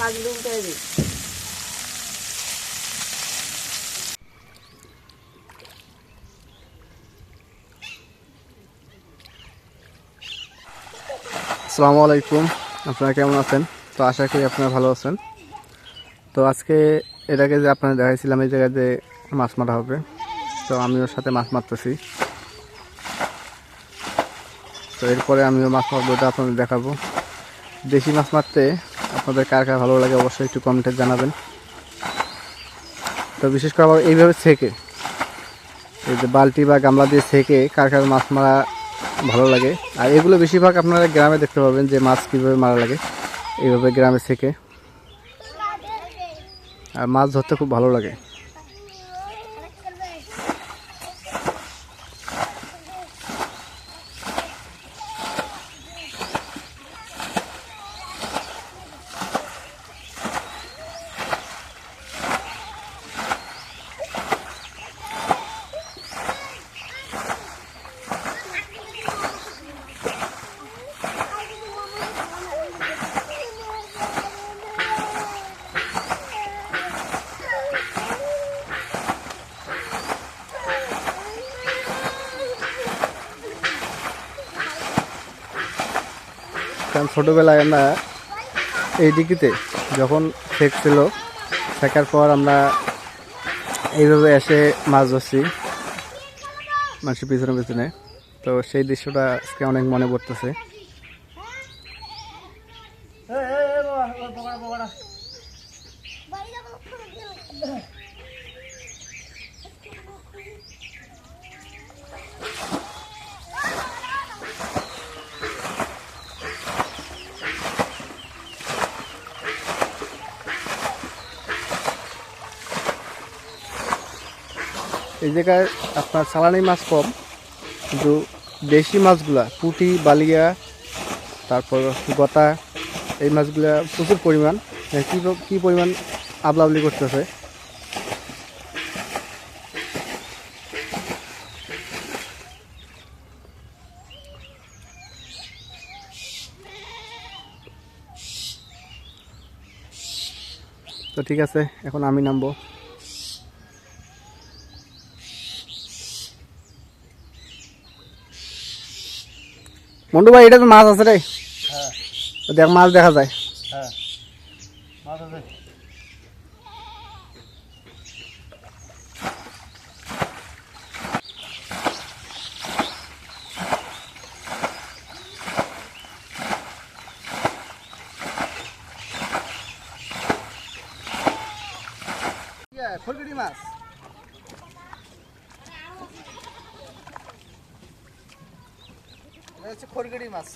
মাছগুলো আসসালামু আলাইকুম। আপনারা কেমন আছেন? তো আশা করি আপনারা ভালো আছেন। তো আজকে আগে যে আপনারা দেখাইছিলাম, এই জায়গায় যে মাছ মারা হবে, তো আমিও সাথে মাছ মারতেছি। তো এরপরে আমিও মাছ মারবো, এটা আপনাদের দেখাবো। দেশি মাছ মারতে আপনাদের কার কার ভালো লাগে অবশ্যই একটু কমেন্টে জানাবেন। তো বিশেষ করে আবার এইভাবে ছেঁকে, এই যে বালতি বা গামলা দিয়ে ছেঁকে কার কার মাছ মারা ভালো লাগে। আর এগুলো বেশিরভাগ আপনারা গ্রামে দেখতে পাবেন যে মাছ কীভাবে মারা লাগে, এইভাবে গ্রামে ছেঁকে। আর মাছ ধরতে খুব ভালো লাগে। ছোটোবেলায় আমরা এই দিকিতে যখন শেখছিল শেখার পর আমরা এইভাবে এসে মাছ ধরছি মানুষের পিছনে পিছনে। তো সেই দৃশ্যটা আজকে অনেক মনে পড়তেছে। এই জায়গায় আপনার চালানি মাছ কম, কিন্তু দেশি মাছগুলা, পুঁটি, বালিয়া, তারপর গতা, এই মাছগুলা প্রচুর পরিমাণ। কি কি পরিমাণ আবলাবলি করতেছে? তো ঠিক আছে, এখন আমি নামবো। মন্টু ভাই এটা তো মাছ আছে রে। তো দেখ মাছ দেখা যায়। খড়গড়ি মাছ এটা হচ্ছে খড়গড়ি মাছ।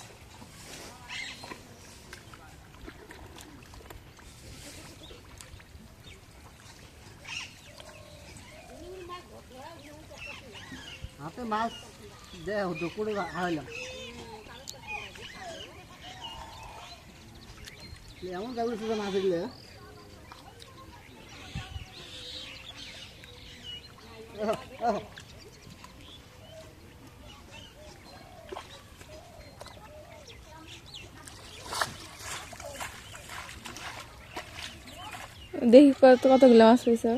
হাতে মাছ দেয় হতো করে হারাইলাম। এমন যাবে সেটা না দেখলে দেখি কত কতগুলো মাছ পেয়েছে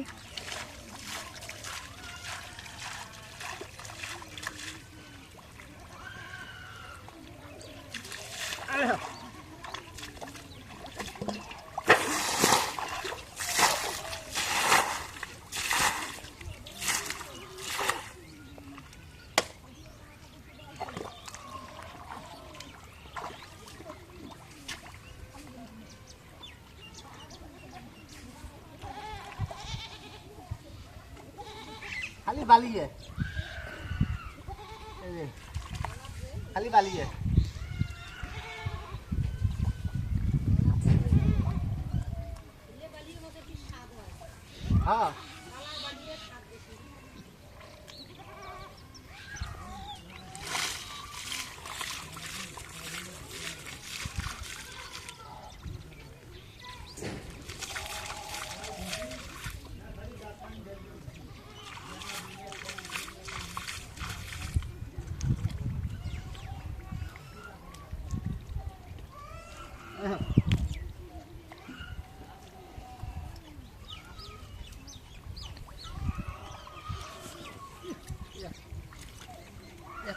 খালি বালিয়ে এই যে, খালি বালিয়ে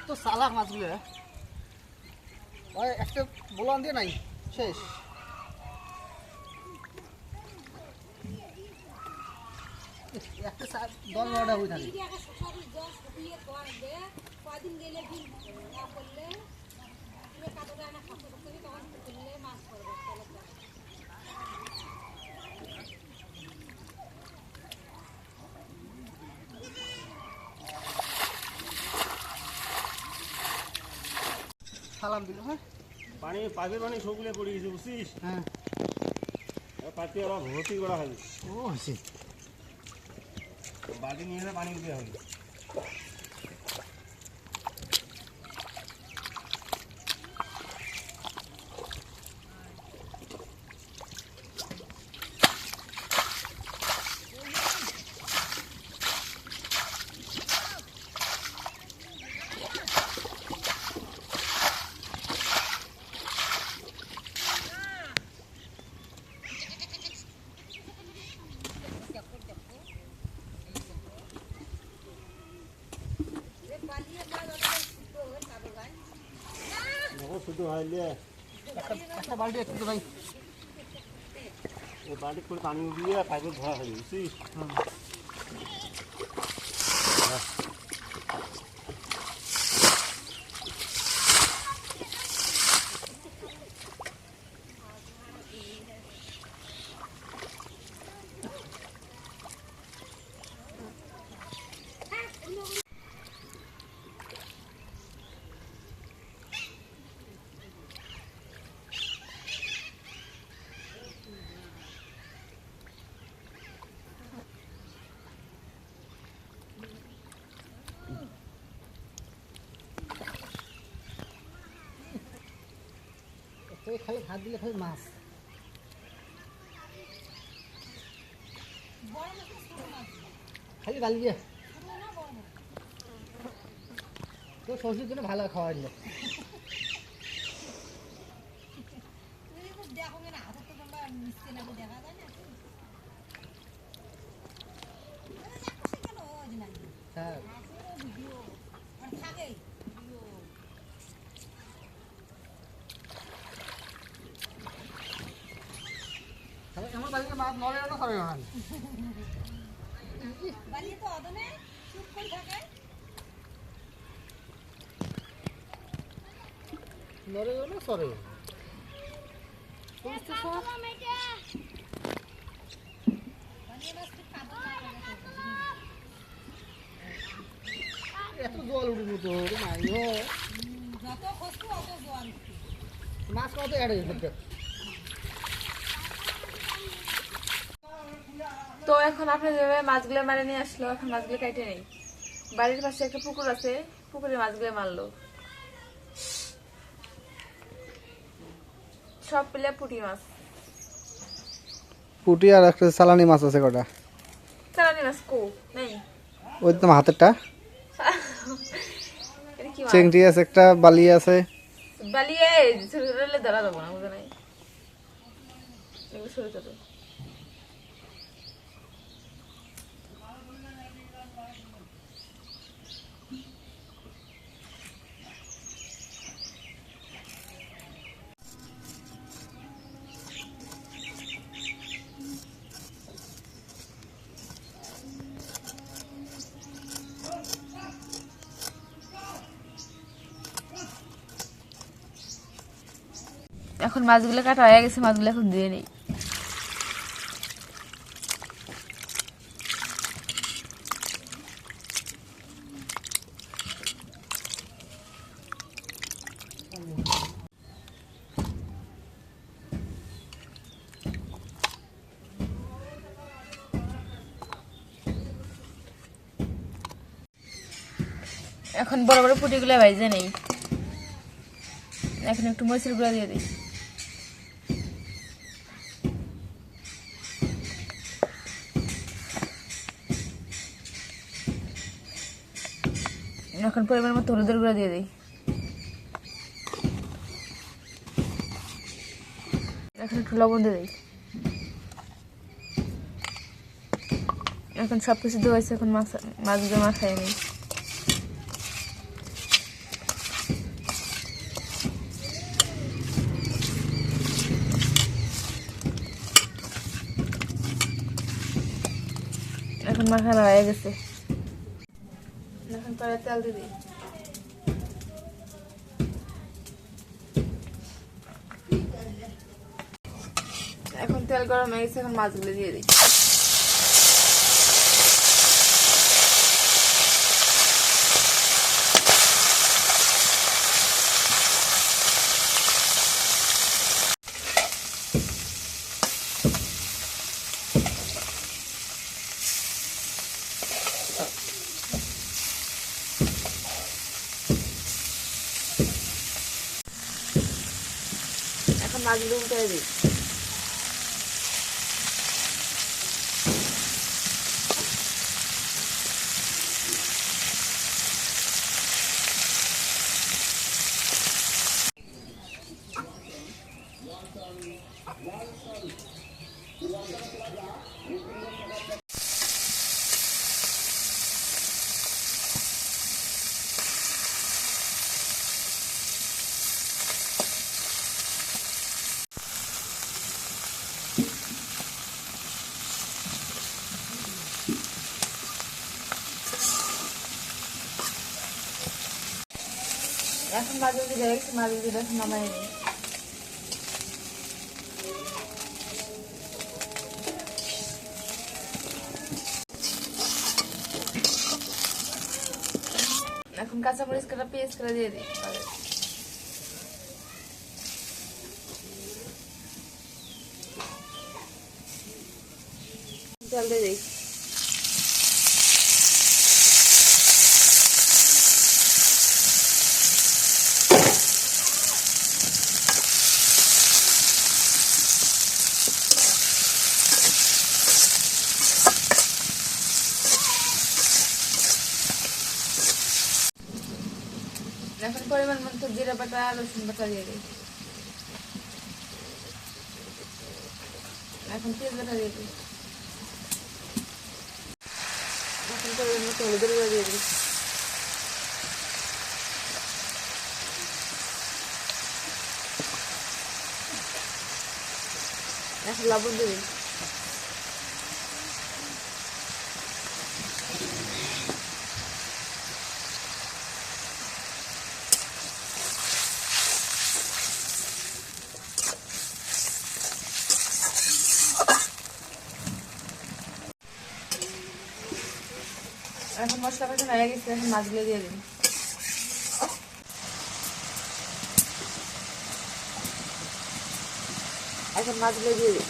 হ্যাঁ চালাক মাছগুলো একটা বোলান দিয়ে নাই শেষ। একটা দশ বারোটা হয়ে থাকে। সালাম দিল হ্যাঁ? পানি পাইপের পানি সবগুলো পড়ে গেছে বুঝছিস? হ্যাঁ। পাতি আবার ভর্তি করা হবে। ও বালতি নিয়ে পানি দিতে হবে হাইলে একটা বালতি একটু ভাই এই বালতি করে পানি উঠিয়ে পাইপে ভরা হবে বুঝছিস? খালি ভাত দিলে খালি মাছ। খালি গালি দিয়ে। তো শ্বশুর জন্য ভালো খাওয়া দিল হ্যাঁ তাহলে আমার বাড়িতে মাছ নড়ে না সরে না নড়ে না সরে এত জল উঠবে তো মাছ কত এড়ে তো এখন আপনি যেভাবে মাছগুলো মারে নিয়ে আসলো এখন মাছগুলো কেটে নেই। বাড়ির পাশে একটা পুকুর আছে পুকুরে মাছগুলো মারলো। সব পেলে পুঁটি মাছ। পুটি আর একটা সালানি মাছ আছে কটা? চালানি মাছ কো? নেই। ওই তো হাতেরটা। চেংটি আছে একটা বালি আছে। হলে ধরা যাব না বুঝে নাই। ছোট ছোট। এখন মাছগুলো কাটা হয়ে গেছে, মাছগুলো এখন দিয়ে নেই। এখন বড় বড় পুটিগুলো ভাইজে নেই। এখন একটু মরিচের গুঁড়া দিয়ে দিই। এখন পরিমাণ মতো হলুদের গুঁড়া দিয়ে দিই। এখন একটু লবণ দিয়ে দিই। এখন সব কিছু ধোয়াইছে এখন মাছ, মাছগুলো মাখাই নিই এখন মাখানো হয়ে গেছে। তেল দিয়ে এখন তেল গরম হয়ে গেছে এখন মাছগুলো দিয়ে দিই। এখন মাছগুলো উঠে দিই দিয়ে গেছে মাছগুলো এখন নামাই কাটা পেঁয়াজ কাটা দিয়ে দিই। জল দিয়ে দিই এখন পরিমাণ মতো জিরা বাটা, রসুন বাটা দিয়ে দিই। এখন পেঁয়াজ বাটা দিয়ে দিই। এখন পরিমাণ মতো হলুদের গুঁড়ো দিয়ে দিই। এখন লবণ দিয়ে দিই এখন মশলা কষানো হয়ে গেছে এখন মাছগুলো দিয়ে দিন এখন মাছগুলো দিয়ে দিন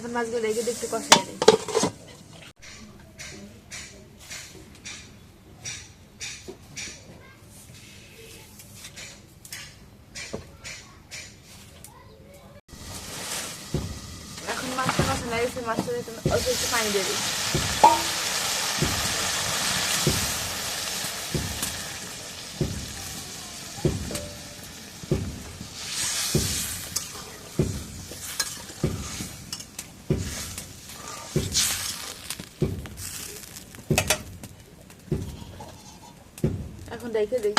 এখন মাছগুলো দিয়ে একটু কষাই দিই এখন মাছটা কষানো হয়ে গেছে মাছটা দিয়ে তুমি অল্প একটু পানি দিয়ে দিই দেখে দিই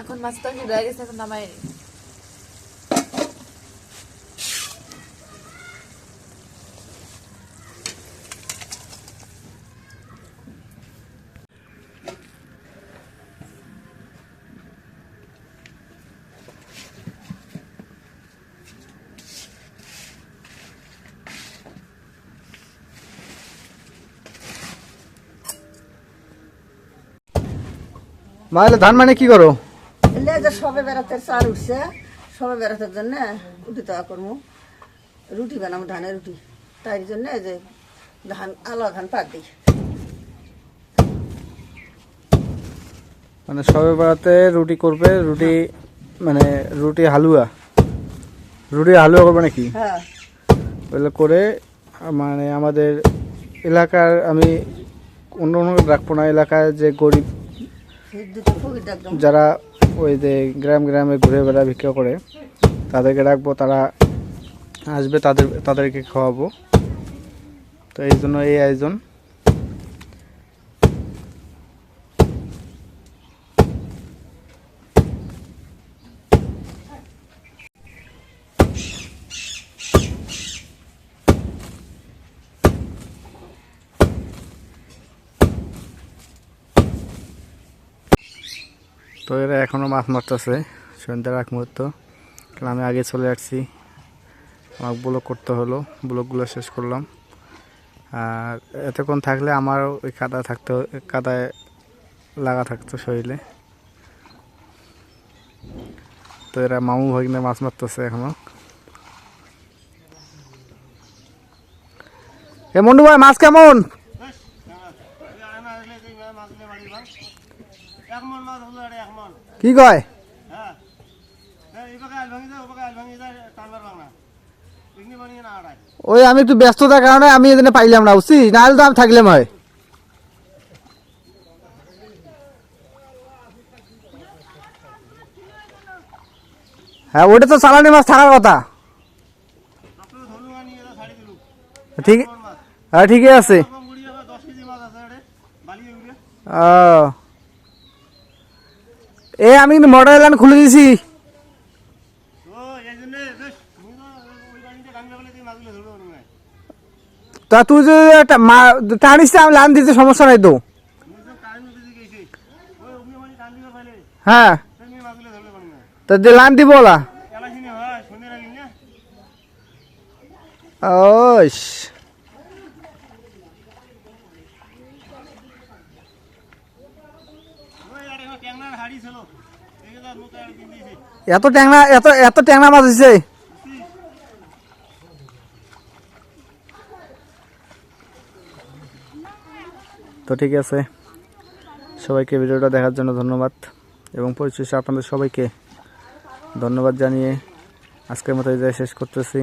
এখন মাছটা হয়ে গেছে এখন নামাই নিই মা ধান মানে কি করো? যে সবে বেড়াতে চাল উঠছে সবে বেড়াতে জন্য উঠি তো করব রুটি বানাবো ধানের রুটি। তাই জন্য যে ধান আলো ধান পাক দিই। মানে সবে বেড়াতে রুটি করবে রুটি মানে রুটি হালুয়া। রুটি হালুয়া করবে নাকি? হ্যাঁ। করে মানে আমাদের এলাকার আমি অন্য অন্য রাখব না এলাকায় যে গরিব যারা ওই যে গ্রাম গ্রামে ঘুরে বেড়া ভিক্ষা করে, তাদেরকে রাখব, তারা আসবে, তাদের, তাদেরকে খাওয়াবো। তো এই জন্য এই আয়োজন তো এরা এখনও মাছ মারতেছে, সন্ধ্যার এক মুহূর্ত। কারণ আমি আগে চলে আসছি। আমাকে ব্লক করতে হলো ব্লকগুলো শেষ করলাম। আর এতক্ষণ থাকলে আমার ওই কাদা থাকতে, কাদায় লাগা থাকতো শরীরে। তো এরা মামু ভাগিনে মাছ মারতেছে এখনও। এ মন্ডু ভাই, মাছ কেমন? এক মন মাছ হলো এক কি কয়? হ্যাঁ। ওই আমি একটু ব্যস্ততার কারণে আমি এখানে পাইলাম না বুঝছি নাহলে তো আমি থাকলাম হয়। হ্যাঁ ওটা তো চালানি মাছ থাকার কথা। ঠিক হ্যাঁ ঠিকই আছে। ও। এ আমি কিন্তু মোটর লাইন খুলে দিছি। তো তুই মা- টানিস আমি লাইন দিতে সমস্যা নাই তো। হ্যাঁ। তা যে লাইন দিব ওলা। এলাচিনি হয় সন্ধে রাখি না ওইস ওই আরে আমার ট্যাংরার হাড়ি ছিল এই যে তার মুখে আর কিন দিয়েছি এত ট্যাংরা, এত এত ট্যাংরা মাছ হয়েছে তো ঠিক আছে। সবাইকে ভিডিওটা দেখার জন্য ধন্যবাদ এবং পরিশেষে আপনাদের সবাইকে ধন্যবাদ জানিয়ে আজকের মতো এই শেষ করতেছি।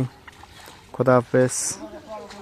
খোদা হাফেজ।